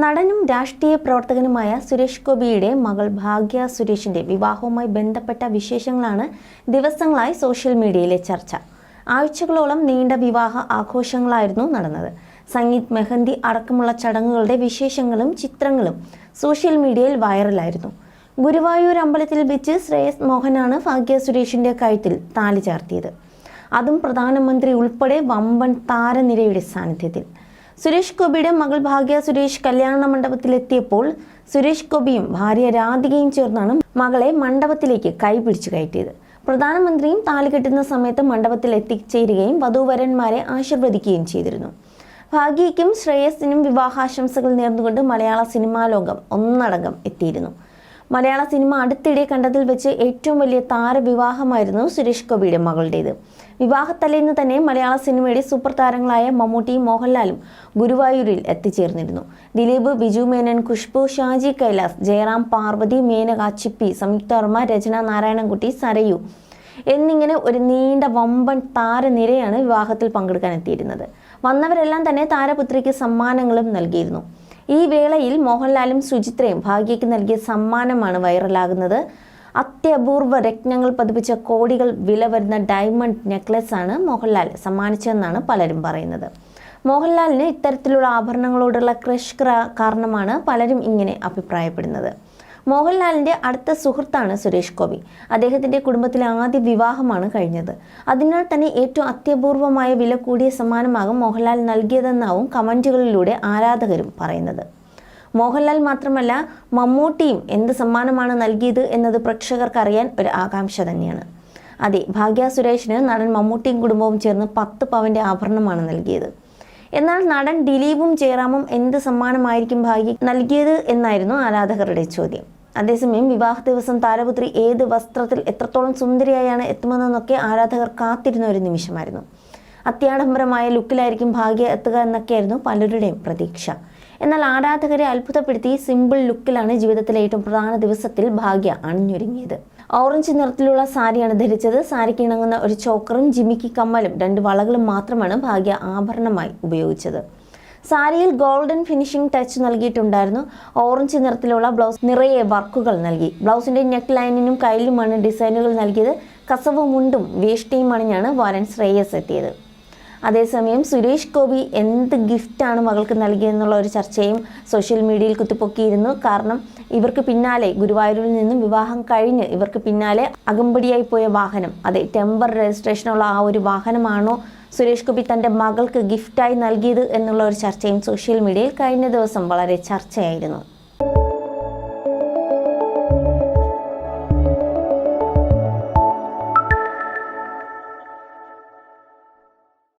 നടനും രാഷ്ട്രീയ പ്രവർത്തകനുമായ സുരേഷ് ഗോപിയുടെ മകൾ ഭാഗ്യ സുരേഷിന്റെ വിവാഹവുമായി ബന്ധപ്പെട്ട വിശേഷങ്ങളാണ് ദിവസങ്ങളായി സോഷ്യൽ മീഡിയയിലെ ചർച്ച. ആഴ്ചകളോളം നീണ്ട വിവാഹ ആഘോഷങ്ങളായിരുന്നു നടന്നത്. സംഗീത് മെഹന്തി അടക്കമുള്ള ചടങ്ങുകളുടെ വിശേഷങ്ങളും ചിത്രങ്ങളും സോഷ്യൽ മീഡിയയിൽ വൈറലായിരുന്നു. ഗുരുവായൂർ അമ്പലത്തിൽ വെച്ച് ശ്രേയസ് മോഹനാണ് ഭാഗ്യ സുരേഷിന്റെ കഴുത്തിൽ താലി ചാർത്തിയത്. അതും പ്രധാനമന്ത്രി ഉൾപ്പെടെ വമ്പൻ താരനിരയുടെ സാന്നിധ്യത്തിൽ. സുരേഷ് ഗോപിയുടെ മകൾ ഭാഗ്യ സുരേഷ് കല്യാണ മണ്ഡപത്തിലെത്തിയപ്പോൾ സുരേഷ് ഗോപിയും ഭാര്യ രാധികയും ചേർന്നാണ് മകളെ മണ്ഡപത്തിലേക്ക് കൈപിടിച്ചു കയറ്റിയത്. പ്രധാനമന്ത്രിയും താലി കെട്ടുന്ന സമയത്ത് മണ്ഡപത്തിൽ എത്തിച്ചേരുകയും വധുവരന്മാരെ ആശീർവദിക്കുകയും ചെയ്തിരുന്നു. ഭാഗ്യയ്ക്കും ശ്രേയസിനും വിവാഹാശംസകൾ നേർന്നുകൊണ്ട് മലയാള സിനിമാ ലോകം ഒന്നടങ്കം എത്തിയിരുന്നു. മലയാള സിനിമ അടുത്തിടെ കണ്ടതിൽ വെച്ച് ഏറ്റവും വലിയ താരവിവാഹമായിരുന്നു സുരേഷ് ഗോപിയുടെ മകളുടേത്. വിവാഹത്തലേന്ന് തന്നെ മലയാള സിനിമയുടെ സൂപ്പർ താരങ്ങളായ മമ്മൂട്ടിയും മോഹൻലാലും ഗുരുവായൂരിൽ എത്തിച്ചേർന്നിരുന്നു. ദിലീപ് ബിജു മേനൻ ഖുഷ്ബു ഷാജി കൈലാസ് ജയറാം പാർവതി മേനക ചിപ്പി സംയുക്ത വർമ്മ രചന നാരായണൻകുട്ടി സരയു എന്നിങ്ങനെ ഒരു നീണ്ട വമ്പൻ താരനിരയാണ് വിവാഹത്തിൽ പങ്കെടുക്കാൻ എത്തിയിരുന്നത്. വന്നവരെല്ലാം തന്നെ താരപുത്രിക്ക് സമ്മാനങ്ങളും നൽകിയിരുന്നു. ഈ വേളയിൽ മോഹൻലാലും സുചിത്രയും ഭാഗ്യയ്ക്ക് നൽകിയ സമ്മാനമാണ് വൈറലാകുന്നത്. അത്യപൂർവ രത്നങ്ങൾ പതിപ്പിച്ച കോടികൾ വില വരുന്ന ഡയമണ്ട് നെക്ലസ് ആണ് മോഹൻലാൽ സമ്മാനിച്ചതെന്നാണ് പലരും പറയുന്നത്. മോഹൻലാലിന് ഇത്തരത്തിലുള്ള ആഭരണങ്ങളോടുള്ള ക്രഷ് കാരണമാണ് പലരും ഇങ്ങനെ അഭിപ്രായപ്പെടുന്നത്. മോഹൻലാലിന്റെ അടുത്ത സുഹൃത്താണ് സുരേഷ് ഗോപി. അദ്ദേഹത്തിന്റെ കുടുംബത്തിലെ ആദ്യ വിവാഹമാണ് കഴിഞ്ഞത്. അതിനാൽ തന്നെ ഏറ്റവും അത്യപൂർവമായ വില കൂടിയ സമ്മാനമാകും മോഹൻലാൽ നൽകിയതെന്നാവും കമന്റുകളിലൂടെ ആരാധകരും പറയുന്നത്. മോഹൻലാൽ മാത്രമല്ല മമ്മൂട്ടിയും എന്ത് സമ്മാനമാണ് നൽകിയത് എന്നത് പ്രേക്ഷകർക്ക് അറിയാൻ ഒരു ആകാംക്ഷ തന്നെയാണ്. അതെ ഭാഗ്യ സുരേഷിന് നടൻ മമ്മൂട്ടിയും കുടുംബവും ചേർന്ന് പത്ത് പവന്റെ ആഭരണമാണ് നൽകിയത്. എന്നാൽ നടൻ ദിലീപും ജയറാമും എന്ത് സമ്മാനമായിരിക്കും ഭാഗ്യ നൽകിയത് എന്നായിരുന്നു ആരാധകരുടെ ചോദ്യം. അതേസമയം വിവാഹ ദിവസം താരപുത്രി ഏത് വസ്ത്രത്തിൽ എത്രത്തോളം സുന്ദരിയായാണ് എത്തുമെന്നൊക്കെ ആരാധകർ കാത്തിരുന്ന ഒരു നിമിഷമായിരുന്നു. അത്യാഡംബരമായ ലുക്കിലായിരിക്കും ഭാഗ്യ എത്തുക എന്നൊക്കെയായിരുന്നു പലരുടെയും പ്രതീക്ഷ. എന്നാൽ ആരാധകരെ അത്ഭുതപ്പെടുത്തി സിമ്പിൾ ലുക്കിലാണ് ജീവിതത്തിലെ ഏറ്റവും പ്രധാന ദിവസത്തിൽ ഭാഗ്യ അണിഞ്ഞൊരുങ്ങിയത്. ഓറഞ്ച് നിറത്തിലുള്ള സാരിയാണ് ധരിച്ചത്. സാരിക്ക് ഇണങ്ങുന്ന ഒരു ചോക്കറും ജിമിക്ക് കമ്മലും രണ്ട് വളകളും മാത്രമാണ് ഭാഗ്യ ആഭരണമായി ഉപയോഗിച്ചത്. സാരിയിൽ ഗോൾഡൻ ഫിനിഷിംഗ് ടച്ച് നൽകിയിട്ടുണ്ടായിരുന്നു. ഓറഞ്ച് നിറത്തിലുള്ള ബ്ലൗസ് നിറയെ വർക്കുകൾ നൽകി. ബ്ലൗസിന്റെ നെക്ക് ലൈനിനും കയ്യിലുമാണ് ഡിസൈനുകൾ നൽകിയത്. കസവ് മുണ്ടും വേഷ്ടിയും അണിഞ്ഞാണ് വരൻ ശ്രേയസ് എത്തിയത്. അതേസമയം സുരേഷ് ഗോപി എന്ത് ഗിഫ്റ്റാണ് മകൾക്ക് നൽകിയെന്നുള്ള ഒരു ചർച്ചയും സോഷ്യൽ മീഡിയയിൽ കുത്തിപ്പൊക്കിയിരുന്നു. കാരണം ഇവർക്ക് പിന്നാലെ ഗുരുവായൂരിൽ നിന്നും വിവാഹം കഴിഞ്ഞ് ഇവർക്ക് പിന്നാലെ അകമ്പടിയായി പോയ വാഹനം അതെ ടെമ്പർ രജിസ്ട്രേഷനുള്ള ആ ഒരു വാഹനമാണോ സുരേഷ് ഗോപി തന്റെ മകൾക്ക് ഗിഫ്റ്റായി നൽകിയത് എന്നുള്ള ഒരു ചർച്ചയും സോഷ്യൽ മീഡിയയിൽ കഴിഞ്ഞ ദിവസം വളരെ ചർച്ചയായിരുന്നു.